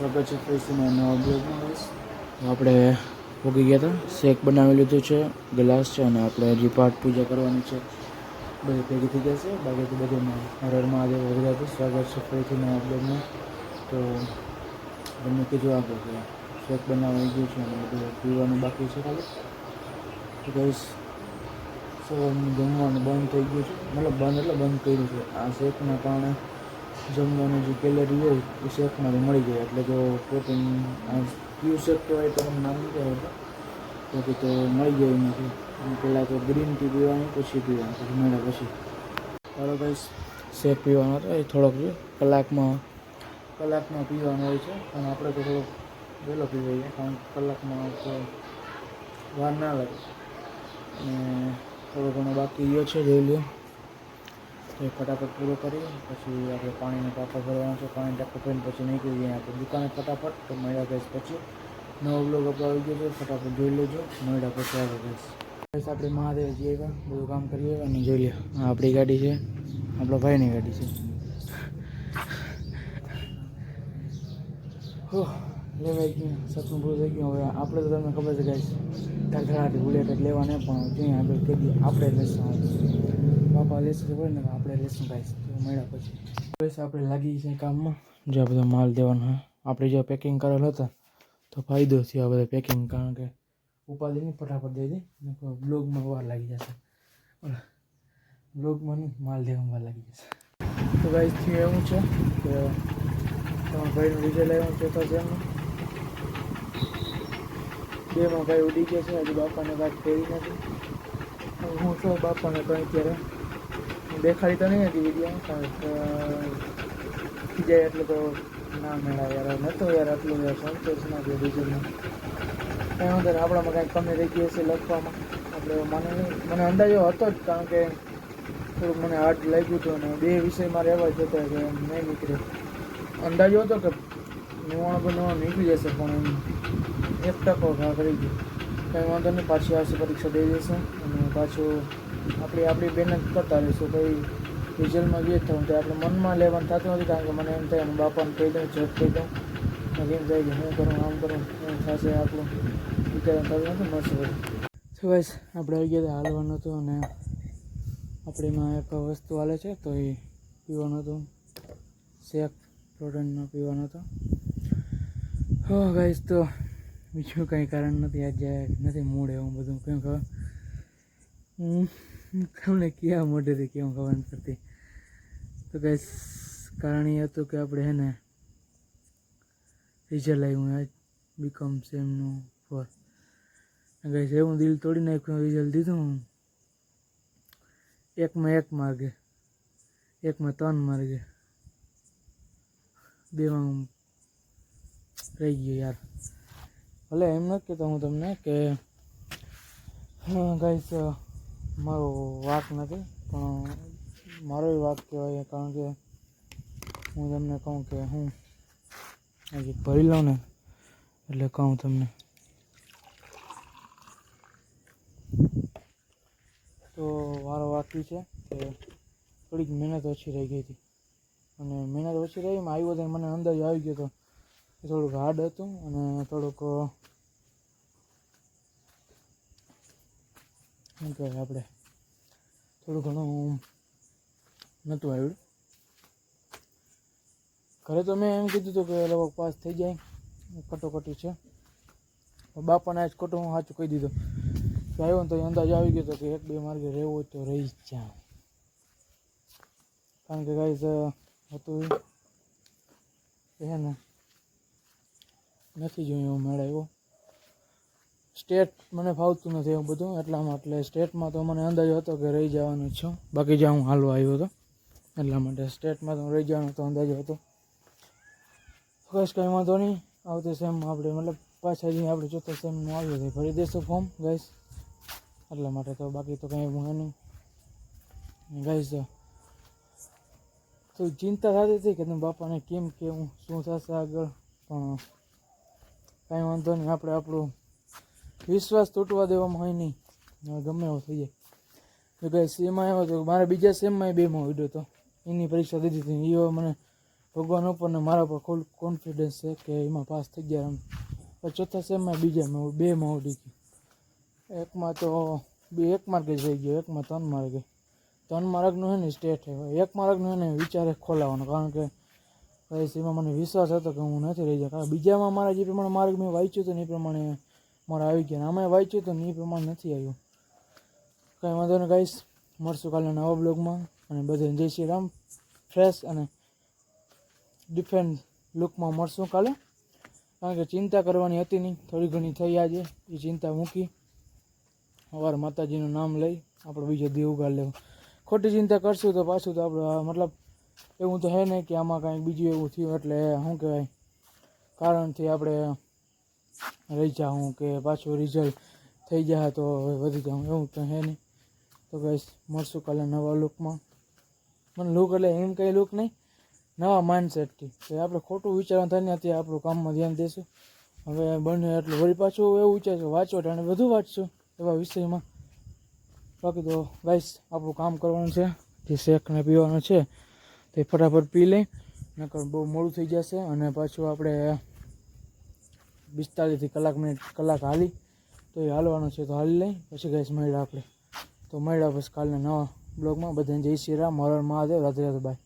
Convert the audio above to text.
સ્વાગત છે ફરીથી નવા બ્લોગમાં આપણે ભોગી ગયા હતા. શેક બનાવી લીધું છે, ગ્લાસ છે અને આપણે હજી પાઠ પૂજા કરવાની છે. બધી ભેગી થઈ જશે બાકી તો બધું હરર મહાદેવ વગેરે સ્વાગત છે ફરીથી નવા બ્લોગમાં. તો તમને કીધું આપો કે શેક બનાવી ગયું છે અને બધું પીવાનું બાકી છે ખાલી. તો સવારનું જમવાનું બંધ થઈ ગયું છે. મતલબ બંધ એટલે બંધ કર્યું છે. આ શેકના કારણે જમવાનું જે કેલરી હોય એ શેકમાંથી મળી જાય. એટલે તો પ્રોટીન પ્યુ શેક કહેવાય તો નામ નથી આવડતું. બાકી તો મળી જાય એમાંથી. પહેલાં તો ગ્રીન ટી પીવાની, પછી પીવાની, પછી મળ્યા પછી. ચાલો ભાઈ શેક પીવાનો હતો. એ થોડોક જો કલાકમાં કલાકમાં પીવાનો હોય છે. પણ આપણે તો થોડોક વહેલો પી જઈએ કારણ કે કલાકમાં તો વાર ના લાગે. અને થોડો ઘણો બાકી રહ્યો છે, જોઈ તો એ ફટાફટ પૂરો કરી પછી આપણે પાણીનો ટાંકો ભરવાનો છે. પાણી ટાંકો ભરીને પછી નીકળી જઈએ આપણે દુકાને ફટાફટ. તો મળ્યા ગઈશ પછી નવો બ્લોગ આપણો આવી ગયો છે. ફટાફટ જોઈ લેજો. મળ્યા પછી આવે ગઈશ આપણે મહાદેવ જઈએ બધું કામ કરીએ અને જોઈ લે. આપણી ગાડી છે. આપણા ભાઈની ગાડી છે. લેવાઈ ગયું. સપનું પૂરું થઈ ગયું. હવે આપણે તો તમને ખબર છે ગાઈશ ધડધડાટી બુલેટ લેવાને પણ જોઈએ આગળ કહીએ આપણે લેશું બાપા લેસ પડે ને? આપણે લેશું તો મળ્યા પછી. બસ આપણે લાગી છે કામમાં. જો બધો માલ દેવાનો આપણે જો પેકિંગ કરેલ હતા, તો ફાયદો થયો આ બધા પેકિંગ કારણ કે ઉપાધિ નહીં, ફટાફટ દઈ દે બ્લોગમાં વાર લાગી જશે. બ્લોગમાં નહીં, માલ દેવામાં વાર લાગી જશે. તો ગાઈસ થયું એવું છે કે તમારા ભાઈનું રિઝલ્ટ આવ્યું ચોથા સેમનું બેમાં ભાઈ ઉડી ગયા છે, હજુ બાપાને વાત કરી નથી. હું છું બાપાને કંઈ અત્યારે હું દેખાડી તો નહીં હતી વીડિયો પણ બીજા ખીજાય તો ના મેળા યાર નહોતો યાર આટલું યાર સંતોષ ના થયો રિઝલ્ટમાં કાંઈ નહીં, આપણામાં કાંઈક કમી રહી ગઈ હશે લખવામાં. આપણે મને મને અંદાજો હતો જ, કારણ કે થોડુંક મને હાર્ડ લાગ્યું હતું અને બે વિષય મારે એવા જ હતા કે નહીં નીકળે. અંદાજો હતો કે નિવાણું નિવાણું નીકળી જશે, પણ એક ટકો ઘા કરી ગયો. કંઈ વાંધો નહીં, પાછી આવશે પરીક્ષા દઈ જશે અને પાછું આપણી આપણી મહેનત કરતા રહીશું કંઈ રિઝલ્ટમાં જે થવું તો આપણે મનમાં લેવાનું થતું નથી કારણ કે મને એમ થાય બાપાને કહી દઉં જોબ કહી દઉં. મને એમ થાય કે હું કરું, આમ કરું, એમ થશે આપણું. વિચારવાનું થતું નથી મળશે બધું તો બસ, આપણે આવી ગયા હાલવાનું હતું અને આપણે એમાં એક વસ્તુ હાલે છે તો એ પીવાનું હતું. શેક પ્રોટીનનો પીવાનો હતો. હો ગાઈશ તો બીજું કંઈ કારણ નથી. આજે નથી મૂડ એવું બધું, કેમ ખબર? તમને ક્યાં મોઢેથી કેવું ખબર કરતી? તો ગાઈશ કારણ એ હતું કે આપણે હે ને રિઝલ્ટ આવ્યું આજ બીકોમ સેમનું ફોર ગાઈશ એવું દિલ તોડી નાખ્યું રિઝલ્ટ દીધું એકમાં એક માર્ગે, એકમાં ત્રણ માર્ગે. બેમાં હું રહી ગયો યાર. ભલે એમ નથી કહેતો હું તમને કે ગાઈસ મારો વાક નથી, પણ મારો વાક કહેવાય, કારણ કે હું તમને કહું કે હું હજી ભરી લઉં ને, એટલે કહું તમને. તો મારો વાક્ય છે કે થોડીક મહેનત ઓછી રહી ગઈ હતી. અને મહેનત ઓછી રહી એમાં આવ્યો તો મને અંદાજ આવી ગયો હતો એ થોડુંક હાર્ડ હતું અને થોડુંક શું કહેવાય આપણે થોડું ઘણું નહોતું આવ્યું. ઘરે તો મેં એમ કીધું હતું કે લગભગ પાસ થઈ જાય. કટોકટી છે. બાપાને આજ ખોટું હું સાચું કહી દીધું. કે આવ્યો ને તો એ અંદાજ આવી ગયો હતો કે એક બે માર્ગે રહેવું હોય તો રહી જ જાય કારણ કે ગાઈઝ હતું એ હે ને, નથી જોયું એવું મેળ આવ્યો. સ્ટેટ મને ફાવતું નથી એવું બધું એટલામાં એટલે સ્ટેટમાં તો મને અંદાજો હતો કે રહી જવાનું છું. બાકી જ્યાં હું હાલવા આવ્યો હતો, એટલા માટે સ્ટેટમાં તો રહી જવાનો તો અંદાજો હતો. કશ કંઈ વાંધો નહીં, આવતી સેમ આપણે મતલબ પાછા જઈને આપણે ચોથા સેમનું આવ્યો છે ભરી દઈશું ફોર્મ ગાઈસ એટલા માટે તો બાકી તો કંઈ હું નહીં. ગાઈસ તો ચિંતા થતી હતી કે તમે બાપાને કેમ કેવું શું થશે આગળ, પણ કાંઈ વાંધો નહીં, આપણે આપણું વિશ્વાસ તૂટવા દેવામાં હોય નહીં. ગમે એવો થઈ જાય. જો કે એવો હતો મારે બીજા સેમમાં બેમાં વિડ્યો હતો એની પરીક્ષા દીધી હતી. એ મને ભગવાન ઉપર ને મારા ઉપર ફૂલ કોન્ફિડન્સ છે કે એમાં પાસ થઈ ગયા એમ. ચોથા સેમમાં બીજામાં બે માં ઉડી ગયું એકમાં તો બે, એક માર્ગે જ રહી ગયો. એકમાં ત્રણ માર્ગે ત્રણ માર્કનું છે ને સ્ટેટ એક માર્કનું છે ને વિચારે ખોલાવવાનો કારણ કે એમાં મને વિશ્વાસ હતો કે હું નથી રહી જાય કારણ બીજામાં મારા જે પ્રમાણે માર્ગ મેં વાંચ્યું હતું એ પ્રમાણે મારે આવી ગયા. આમાં વાંચ્યું તો ને એ પ્રમાણે નથી આવ્યું. કાંઈ વાંધો નહીં ગાઈશ મળશું કાલે નવા બ્લોગમાં. અને બધે જય શ્રી રામ. ફ્રેશ અને ડિફેન્ટ લુકમાં મળશું કાલે. કારણ કે ચિંતા કરવાની હતી નહીં. થોડી ઘણી થઈ આજે. એ ચિંતા મૂકી સવારે માતાજીનું નામ લઈ આપણે બીજો દેવ ઉગાડ લેવું. ખોટી ચિંતા કરશું તો પાછું તો આપણે મતલબ એવું તો હે નહીં કે આમાં કાંઈક બીજું એવું થયું. એટલે શું કહેવાય? કારણથી આપણે રહી જાઉં કે પાછું રિઝલ્ટ થઈ જાય તો વધી જાઉં, એવું તો હે નહીં. તો ગાઈસ મળશું કાલે નવા લુકમાં મને લુક એટલે એમ કંઈ લુક નહીં, નવા માઇન્ડસેટથી કે આપણે ખોટું વિચારવાનું થાય ત્યાંથી આપણું કામમાં ધ્યાન દઈશું હવે બને એટલું. વળી પાછું એવું વિચારશું, વાંચો અને વધુ વાંચશું એવા વિષયમાં. બાકી તો ગાઈસ આપણું કામ કરવાનું છે. જે શેકને પીવાનું છે તે ફટાફટ પી લઈ, નકર બહુ મોડું થઈ જશે અને પાછું આપણે પિસ્તાલીસથી કલાક મિનિટ કલાક હાલી, તો એ હાલવાનું છે, તો હાલી લઈ. પછી ગેસ મળ્યા આપણે. તો મળ્યા પછી કાલના નવા બ્લોગમાં. બધાને જય શ્રી રામ. હર મહાદેવ. રાધે રાધે બાય